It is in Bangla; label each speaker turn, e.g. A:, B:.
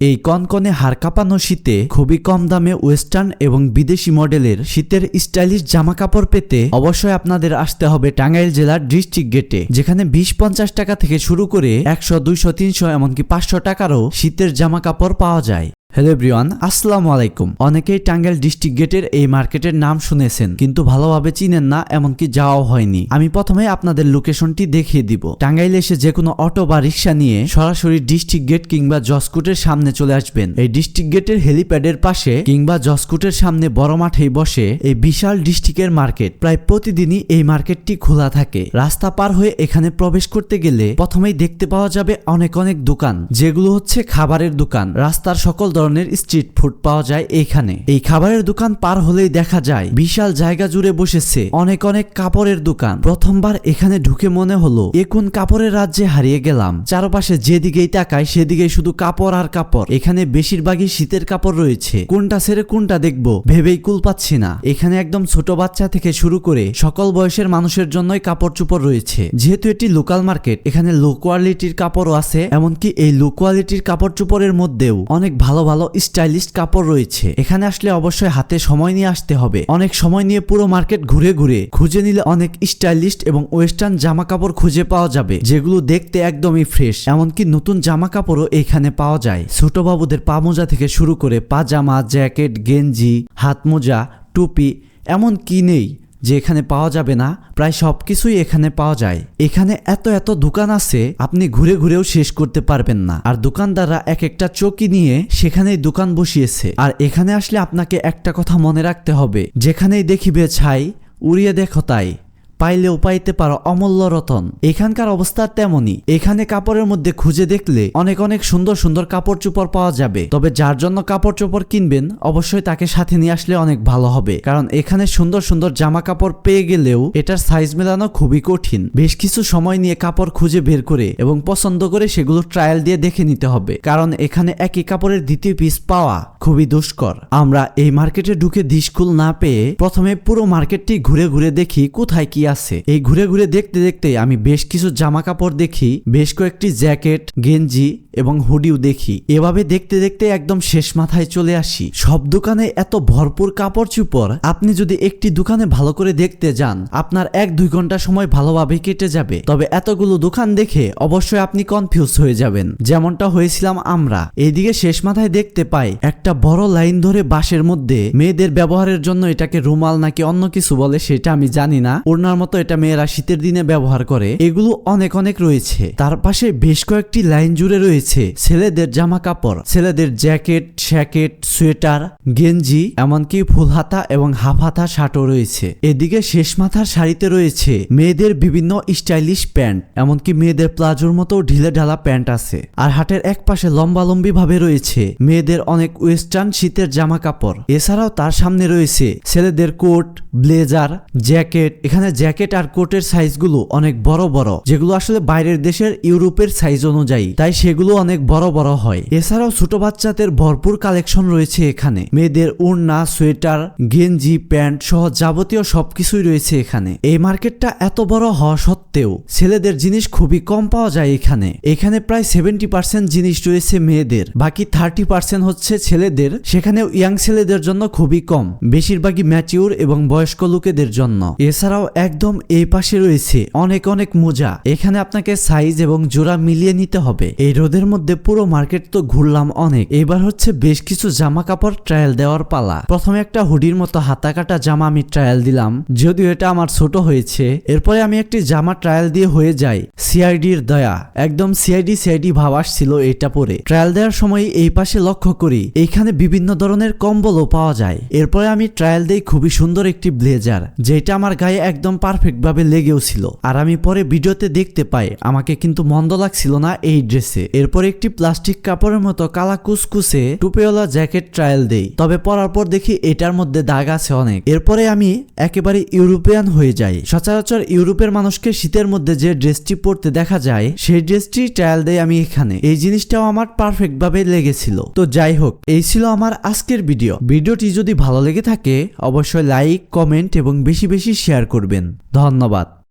A: এই কনকনে হাড় কাঁপানো শীতে খুবই কম দামে ওয়েস্টার্ন এবং বিদেশি মডেলের শীতের স্টাইলিশ জামা কাপড় পেতে অবশ্যই আপনাদের আসতে হবে টাঙ্গাইল জেলার ডিস্ট্রিক্ট গেটে, যেখানে বিশ পঞ্চাশ টাকা থেকে শুরু করে একশো, দুইশো, তিনশো, এমনকি পাঁচশো টাকারও শীতের জামা কাপড় পাওয়া যায়। হ্যালো এভরিওয়ান, আসসালামু আলাইকুম। অনেকেই টাঙ্গাইল ডিস্ট্রিক্ট গেটের এই মার্কেটের নাম শুনেছেন, কিন্তু ভালোভাবে চিনেন না, এমনকি যাওয়াও হয়নি। আমি প্রথমে আপনাদের লোকেশনটি দেখিয়ে দিব। টাঙ্গাইল এসে যে কোনো অটো বা রিক্সা নিয়ে সরাসরি ডিস্ট্রিক্ট গেট কিংবা জসকুটের সামনে চলে আসবেন। এই ডিস্ট্রিক্ট গেটের হেলিপ্যাডের পাশে কিংবা জসকুটের সামনে বড় মাঠেই বসে এই বিশাল ডিস্ট্রিক্টের মার্কেট। প্রায় প্রতিদিনই এই মার্কেটটি খোলা থাকে। রাস্তা পার হয়ে এখানে প্রবেশ করতে গেলে প্রথমেই দেখতে পাওয়া যাবে অনেক অনেক দোকান, যেগুলো হচ্ছে খাবারের দোকান। রাস্তার সকল ধরনের স্ট্রিট ফুড পাওয়া যায় এইখানে এই খাবারের দোকান পার হলেই দেখা যায়, বিশাল জায়গা জুড়ে বসেছে, অনেক অনেক কাপড়ের দোকান। প্রথমবার এখানে ঢুকে মনে হলো, এ কোন কাপড়ের রাজ্যে হারিয়ে গেলাম। চারপাশে যেদিকেই তাকায় সেদিকেই শুধু কাপড় আর কাপড়। এখানে বেশিরভাগই শীতের কাপড় রয়েছে। কোনটা ছেড়ে কোনটা দেখব, ভেবেই কুল পাচ্ছি না। এখানে একদম ছোট বাচ্চা থেকে শুরু করে সকল বয়সের মানুষের জন্যই কাপড় চোপড় রয়েছে। যেহেতু এটি লোকাল মার্কেট এখানে লো কোয়ালিটির কাপড়ও আছে, এমনকি এই লো কোয়ালিটির কাপড় চোপড়ের মধ্যেও অনেক ভালো ভালো স্টাইলিশ কাপড় রয়েছে। এখানে আসলে অবশ্যই হাতে সময় নিয়ে আসতে হবে। অনেক সময় নিয়ে পুরো মার্কেট ঘুরে ঘুরে খুঁজে নিলে অনেক স্টাইলিশ এবং ওয়েস্টার্ন জামা কাপড় খুঁজে পাওয়া যাবে, যেগুলো দেখতে একদমই ফ্রেশ। এমনকি নতুন জামা কাপড়ও এখানে পাওয়া যায়। ছোট বাবুদের পা মোজা থেকে শুরু করে পাজামা, জ্যাকেট, গেঞ্জি, হাত মোজা, টুপি এমন কি নেই। যে এখানে পাওয়া যাবে না, প্রায় সব কিছুই এখানে পাওয়া যায়। এখানে এত এত দোকান আছে, আপনি ঘুরে ঘুরেও শেষ করতে পারবেন না। আর দোকানদাররা এক একটা চৌকি নিয়ে সেখানেই দোকান বসিয়েছে। আর এখানে আসলে আপনাকে একটা কথা মনে রাখতে হবে। যেখানেই দেখিবে ছাই, উড়িয়ে দেখো তাই। পাইলেও পাইতে পারো অমূল্য রতন। এখানকার অবস্থা তেমনই। এখানে কাপড়ের মধ্যে খুঁজে দেখলে অনেক অনেক সুন্দর সুন্দর কাপড় চোপড় পাওয়া যাবে। তবে যার জন্য কাপড় চোপড় কিনবেন, অবশ্যই তাকে সাথে নিয়ে আসলে অনেক ভালো হবে। কারণ এখানে সুন্দর সুন্দর জামা কাপড় পেয়ে গেলেও এটার সাইজ মেলানো খুবই কঠিন। বেশ কিছু সময় নিয়ে কাপড় খুঁজে বের করে এবং পছন্দ করে সেগুলো ট্রায়াল দিয়ে দেখে নিতে হবে। কারণ এখানে একই কাপড়ের দ্বিতীয় পিস পাওয়া খুবই দুষ্কর। আমরা এই মার্কেটে ঢুকে দিশকুল না পেয়ে প্রথমে পুরো মার্কেটটি ঘুরে ঘুরে দেখি কোথায় কি আছে। এই ঘুরে ঘুরে দেখতে দেখতে আমি বেশ কিছু জামা কাপড় দেখি, বেশ কয়েকটি জ্যাকেট, গেঞ্জি এবং হুডিও দেখি। এভাবে দেখতে দেখতে একদম শেষ মাথায় চলে আসি। সব দোকানে এত ভরপুর কাপড় চুপড়, আপনি যদি একটি দোকানে ভালো করে দেখতে যান, আপনার এক দুই ঘণ্টা সময় ভালোভাবে কেটে যাবে। তবে এতগুলো দোকান দেখে অবশ্যই আপনি কনফিউজ হয়ে যাবেন। যেমনটা হয়েছিলাম আমরা। এইদিকে শেষ মাথায় দেখতে পাই, একটা বড় লাইন ধরে বাসের মধ্যে, মেয়েদের ব্যবহারের জন্য এটাকে রুমাল নাকি অন্য কিছু বলে সেটা আমি জানি না। ওড়নার মতো এটা মেয়েরা শীতের দিনে ব্যবহার করে, এগুলো অনেক অনেক রয়েছে। তার পাশে বেশ কয়েকটি লাইন জুড়ে রয়েছে। ছেলেদের জামা কাপড় ছেলেদের জ্যাকেট, শ্যাকেট, সোয়েটার, গেঞ্জি, এমনকি ফুল হাতা এবং হাফ হাতা শার্টও রয়েছে। এদিকে শেষ মাথার শাড়িতে রয়েছে মেয়েদের বিভিন্ন স্টাইলিশ প্যান্ট, এমনকি মেয়েদের প্লাজোর মতো ঢিলে ঢালা প্যান্ট আছে। আর হাটের এক পাশে লম্বালম্বি ভাবে রয়েছে মেয়েদের অনেক ওয়েস্টার্ন শীতের জামা কাপড় এছাড়াও তার সামনে রয়েছে ছেলেদের কোট, ব্লেজার, জ্যাকেট, এখানে জ্যাকেট আর কোটের সাইজগুলো অনেক বড় বড়, যেগুলো আসলে বাইরের দেশের ইউরোপের সাইজ অনুযায়ী, তাই সেগুলো অনেক বড় বড় হয়। এছাড়াও ছোট বাচ্চাদের ভরপুর কালেকশন রয়েছে এখানে। মেয়েদের ওড়না সোয়েটার, গেঞ্জি, প্যান্ট সহ যাবতীয় সবকিছুই রয়েছে এখানে। এই মার্কেটটা এত বড় হওয়া সত্ত্বেও ছেলেদের জিনিস খুবই কম পাওয়া যায় এখানে। এখানে প্রায় সেভেন্টি পার্সেন্ট জিনিস রয়েছে মেয়েদের, বাকি থার্টি পার্সেন্ট হচ্ছে ছেলেদের। সেখানেও ইয়াং ছেলেদের জন্য খুবই কম, বেশিরভাগই ম্যাচিউর এবং বয়স্ক লোকেদের জন্য। এছাড়াও একদম এই পাশে রয়েছে অনেক অনেক মোজা। এখানে আপনাকে সাইজ এবং জোড়া মিলিয়ে নিতে হবে। এই রোদের মধ্যে পুরো মার্কেট তো ঘুরলাম অনেক। এবার হচ্ছে বেশ কিছু জামা কাপড় ট্রায়াল দেওয়ার পালা। প্রথমে একটা হুডির মতো হাতা কাটা জামা আমি ট্রায়াল দিলাম। যদিও এটা আমার ছোট হয়েছে, এরপরে আমি একটি জামা ট্রায়াল দিয়ে হয়ে যাই। সিআইডির দয়া। একদম সিআইডি সিআইডি ভাব আসছিল এটা পরে। ট্রায়াল দেওয়ার সময় এই পাশে লক্ষ্য করি এইখানে বিভিন্ন ধরনের কম্বলও পাওয়া যায়। এরপরে আমি ট্রায়াল দেই খুবই সুন্দর একটি ব্লেজার, যেটা আমার গায়ে একদম পারফেক্ট ভাবে লেগেও ছিল। আর আমি পরে ভিডিওতে দেখতে পাই, আমাকে কিন্তু মন্দ লাগছিল না এই ড্রেসে। এরপর একটি প্লাস্টিক কাপড়ের মতো কালা কুসকুসে টুপিওয়ালা জ্যাকেট ট্রায়াল দেই। তবে পরার পর দেখি এটার মধ্যে দাগ আছে অনেক। এরপরে আমি একেবারে ইউরোপিয়ান হয়ে যাই। সচরাচর ইউরোপের মানুষকে শীতের মধ্যে যে ড্রেসটি পরতে দেখা যায়, সেই ড্রেসটি ট্রায়াল দেই আমি এখানে। এই জিনিসটাও আমার পারফেক্ট ভাবে লেগেছিল। তো যাই হোক, এই ছিল আমার আজকের ভিডিও। ভিডিওটি যদি ভালো লেগে থাকে, অবশ্যই লাইক কমেন্ট এবং বেশি বেশি শেয়ার করবেন। ধন্যবাদ।